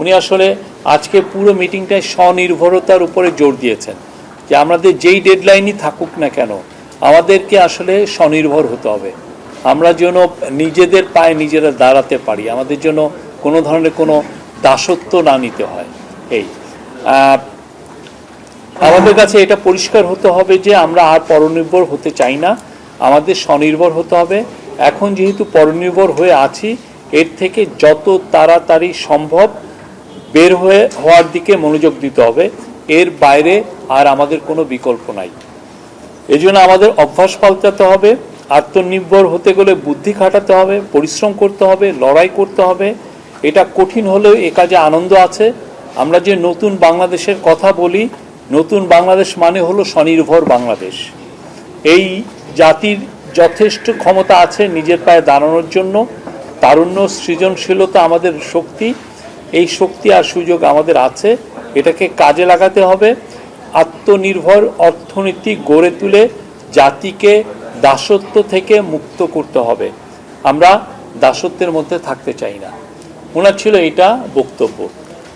উনি আসলে আজকে পুরো মিটিংটায় স্বনির্ভরতার উপরে জোর দিয়েছেন যে আমাদের যেই ডেডলাইনই থাকুক না কেন, আমাদেরকে আসলে স্বনির্ভর হতে হবে। আমরা যেন নিজেদের পায়ে নিজেরা দাঁড়াতে পারি, আমাদের জন্য কোনো ধরনের কোনো দাসত্ব না নিতে হয়। এই। আমাদের কাছে এটা পরিষ্কার হতে হবে যে আমরা আর পরনির্ভর হতে চাই না, আমাদের স্বনির্ভর হতে হবে। এখন যেহেতু পরনির্ভর হয়ে আছি, এর থেকে যত তাড়াতাড়ি সম্ভব বের হয়ে হওয়ার দিকে মনোযোগ দিতে হবে। এর বাইরে আর আমাদের কোনো বিকল্প নাই। এই জন্য আমাদের অভ্যাস পাল্টাতে হবে, আত্মনির্ভর হতে গেলে বুদ্ধি খাটাতে হবে, পরিশ্রম করতে হবে, লড়াই করতে হবে। এটা কঠিন হলেও এ কাজে আনন্দ আছে। আমরা যে নতুন বাংলাদেশের কথা বলি, নতুন বাংলাদেশ মানে হলো স্বনির্ভর বাংলাদেশ। এই জাতির যথেষ্ট ক্ষমতা আছে নিজের পায়ে দাঁড়ানোর জন্য। তারুণ্য, সৃজনশীলতা আমাদের শক্তি। এই শক্তি আর সুযোগ আমাদের আছে। এটাকে কাজে লাগাতে হবে। আত্মনির্ভর অর্থনীতি গড়ে তুলে জাতিকে দাসত্ব থেকে মুক্ত করতে হবে। আমরা দাসত্বের মধ্যে থাকতে চাই না। ওনার ছিল এটা বক্তব্য।